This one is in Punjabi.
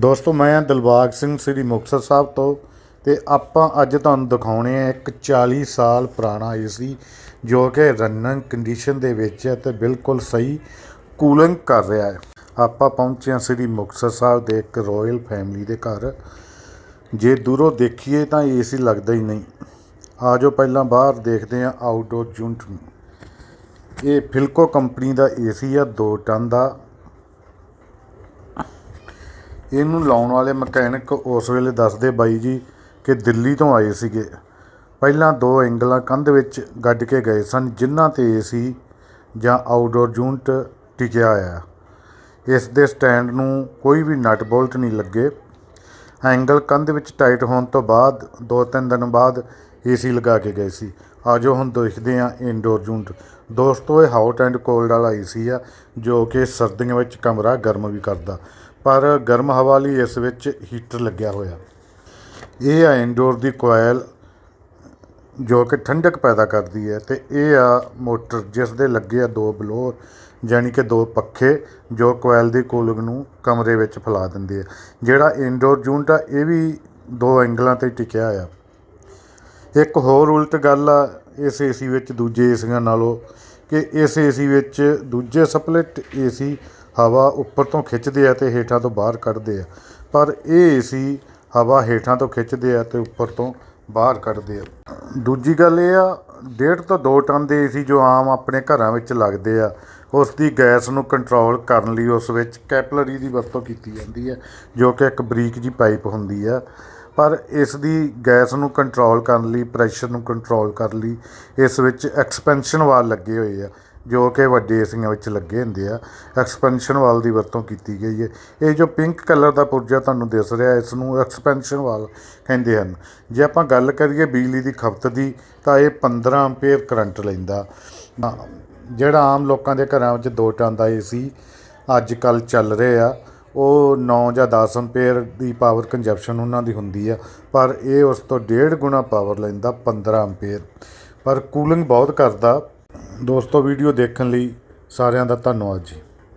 ਦੋਸਤੋ, ਮੈਂ ਦਿਲਬਾਗ ਸਿੰਘ, ਸ੍ਰੀ ਮੁਕਤਸਰ ਸਾਹਿਬ ਤੋਂ ਤੇ ਆਪਾਂ ਅੱਜ ਤੁਹਾਨੂੰ ਦਿਖਾਉਣੇ ਆ ਇੱਕ 40 ਸਾਲ ਪੁਰਾਣਾ ਏਸੀ ਜੋ ਕਿ ਰਨਿੰਗ ਕੰਡੀਸ਼ਨ ਦੇ ਵਿੱਚ ਹੈ ਤੇ ਬਿਲਕੁਲ ਸਹੀ ਕੂਲਿੰਗ ਕਰ ਰਿਹਾ ਹੈ। ਆਪਾਂ ਪਹੁੰਚੇ ਹਾਂ ਸ੍ਰੀ ਮੁਕਤਸਰ ਸਾਹਿਬ ਦੇ ਇੱਕ ਰਾਇਲ ਫੈਮਿਲੀ ਦੇ ਘਰ। ਜੇ ਦੂਰੋਂ ਦੇਖੀਏ ਤਾਂ ਏਸੀ ਲੱਗਦਾ ਹੀ ਨਹੀਂ। ਆਜੋ ਪਹਿਲਾਂ ਬਾਹਰ ਦੇਖਦੇ ਹਾਂ ਆਊਟਡੋਰ ਯੂਨਿਟ ਨੂੰ। ਇਹ ਫਿਲਕੋ ਕੰਪਨੀ ਦਾ ਏਸੀ ਆ 2 ਟਨ ਦਾ। ਇਹਨੂੰ ਲਾਉਣ ਵਾਲੇ ਮਕੈਨਿਕ ਉਸ ਵੇਲੇ ਦੱਸਦੇ ਬਾਈ ਜੀ ਕਿ ਦਿੱਲੀ ਤੋਂ ਆਏ ਸੀਗੇ। ਪਹਿਲਾਂ ਦੋ ਐਂਗਲਾਂ ਕੰਧ ਵਿੱਚ ਗੱਡ ਕੇ ਗਏ ਸਨ, ਜਿਨ੍ਹਾਂ ਤੇ ਏਸੀ ਜਾਂ ਆਊਟਡੋਰ ਯੂਨਿਟ ਟਿਕਿਆ ਆ ਇਸ ਦੇ ਸਟੈਂਡ ਨੂੰ ਕੋਈ ਵੀ ਨਟ ਬੋਲਟ ਨਹੀਂ ਲੱਗੇ। ਐਂਗਲ ਕੰਧ ਵਿੱਚ ਟਾਈਟ ਹੋਣ ਤੋਂ ਬਾਅਦ, ਦੋ ਤਿੰਨ ਦਿਨ ਬਾਅਦ ਏਸੀ ਲਗਾ ਕੇ ਗਏ ਸੀ। ਆਜੋ ਹੁਣ ਦੇਖਦੇ ਹਾਂ ਇਨਡੋਰ ਯੂਨਿਟ। ਦੋਸਤੋ, ਇਹ ਹਾਟ ਐਂਡ ਕੋਲਡ ਵਾਲਾ ਏਸੀ ਆ, ਜੋ ਕਿ ਸਰਦੀਆਂ ਵਿੱਚ ਕਮਰਾ ਗਰਮ ਵੀ ਕਰਦਾ। ਪਰ ਗਰਮ ਹਵਾ ਲਈ ਇਸ ਵਿੱਚ ਹੀਟਰ ਲੱਗਿਆ ਹੋਇਆ। ਇਹ ਆ ਇਨਡੋਰ ਦੀ ਕੋਇਲ ਜੋ ਕਿ ਠੰਡਕ ਪੈਦਾ ਕਰਦੀ ਹੈ ਤੇ ਇਹ ਆ ਮੋਟਰ ਜਿਸ ਦੇ ਲੱਗੇ ਆ ਦੋ ਬਲੋਰ ਯਾਨੀ ਕਿ ਦੋ ਪੱਖੇ ਜੋ ਕੋਇਲ ਦੀ ਕੂਲਿੰਗ ਨੂੰ ਕਮਰੇ ਵਿੱਚ ਫੈਲਾ ਦਿੰਦੇ ਆ। ਜਿਹੜਾ ਇਨਡੋਰ ਯੂਨਿਟ ਆ, ਇਹ ਵੀ ਦੋ ਐਂਗਲਾਂ ਤੇ ਟਿਕਿਆ ਆ। ਇੱਕ ਹੋਰ ਉਲਟ ਗੱਲ ਆ, ਇਸ ਏਸੀ ਵਿੱਚ ਦੂਜੇ ਏਸੀਆਂ ਨਾਲੋਂ, ਕਿ ਇਸ ਏਸੀ ਵਿੱਚ ਦੂਜੇ ਸਪਲਿਟ ਏਸੀ ਹਵਾ ਉੱਪਰ ਤੋਂ ਖਿੱਚਦੇ ਆ ਤੇ ਹੇਠਾਂ ਤੋਂ ਬਾਹਰ ਕੱਢਦੇ ਆ। ਪਰ ਇਹ ਏਸੀ ਹਵਾ ਹੇਠਾਂ ਤੋਂ ਖਿੱਚਦੇ ਆ ਤੇ ਉੱਪਰ ਤੋਂ ਬਾਹਰ ਕੱਢਦੇ ਆ। ਦੂਜੀ ਗੱਲ ਇਹ ਆ, ਡੇਢ ਤੋਂ 2 ਟਨ ਦੇ ਏਸੀ ਜੋ ਆਮ ਆਪਣੇ ਘਰਾਂ ਵਿੱਚ ਲੱਗਦੇ ਆ ਉਸ ਦੀ ਗੈਸ ਨੂੰ ਕੰਟਰੋਲ ਕਰਨ ਲਈ ਉਸ ਵਿੱਚ ਕੈਪਲਰੀ ਦੀ ਵਰਤੋਂ ਕੀਤੀ ਜਾਂਦੀ ਹੈ ਜੋ ਕਿ ਇੱਕ ਬਰੀਕ ਜੀ ਪਾਈਪ ਹੁੰਦੀ ਆ। ਪਰ ਇਸ ਦੀ ਗੈਸ ਨੂੰ ਕੰਟਰੋਲ ਕਰਨ ਲਈ ਪ੍ਰੈਸ਼ਰ ਨੂੰ ਕੰਟਰੋਲ ਕਰਨ ਲਈ ਇਸ ਵਿੱਚ ਐਕਸਪੈਂਸ਼ਨ ਵਾਲ ਲੱਗੇ ਹੋਏ ਆ। ਜੋ ਕਿ ਵੱਡੇ ਏਸੀਆਂ ਵਿੱਚ ਲੱਗੇ ਹੁੰਦੇ ਆ ਐਕਸਪੈਂਸ਼ਨ ਵਾਲ ਦੀ ਵਰਤੋਂ ਕੀਤੀ ਗਈ ਹੈ। ਇਹ ਜੋ ਪਿੰਕ ਕਲਰ ਦਾ ਪੁਰਜਾ ਤੁਹਾਨੂੰ ਦਿਸ ਰਿਹਾ ਇਸ ਨੂੰ ਐਕਸਪੈਂਸ਼ਨ ਵਾਲ ਕਹਿੰਦੇ ਹਨ। ਜੇ ਆਪਾਂ ਗੱਲ ਕਰੀਏ ਬਿਜਲੀ ਦੀ ਖਪਤ ਦੀ, ਤਾਂ ਇਹ 15 ਐਂਪੀਅਰ ਕਰੰਟ ਲੈਂਦਾ। ਜਿਹੜਾ ਆਮ ਲੋਕਾਂ ਦੇ ਘਰਾਂ ਵਿੱਚ 2 ਟਨ ਦਾ ਏਸੀ ਅੱਜ ਕੱਲ ਚੱਲ ਰਹੇ ਆ ਉਹ 9 ਜਾਂ 10 ਐਂਪੀਅਰ ਦੀ ਪਾਵਰ ਕੰਜਪਸ਼ਨ ਉਹਨਾਂ ਦੀ ਹੁੰਦੀ ਆ, ਪਰ ਇਹ ਉਸ ਤੋਂ ਡੇਢ ਗੁਣਾ ਪਾਵਰ ਲੈਂਦਾ 15 ਐਂਪੀਅਰ ਪਰ ਕੂਲਿੰਗ ਬਹੁਤ ਕਰਦਾ ਦੋਸਤੋ ਵੀਡੀਓ ਦੇਖਣ ਲਈ ਸਾਰਿਆਂ ਦਾ ਧੰਨਵਾਦ ਜੀ।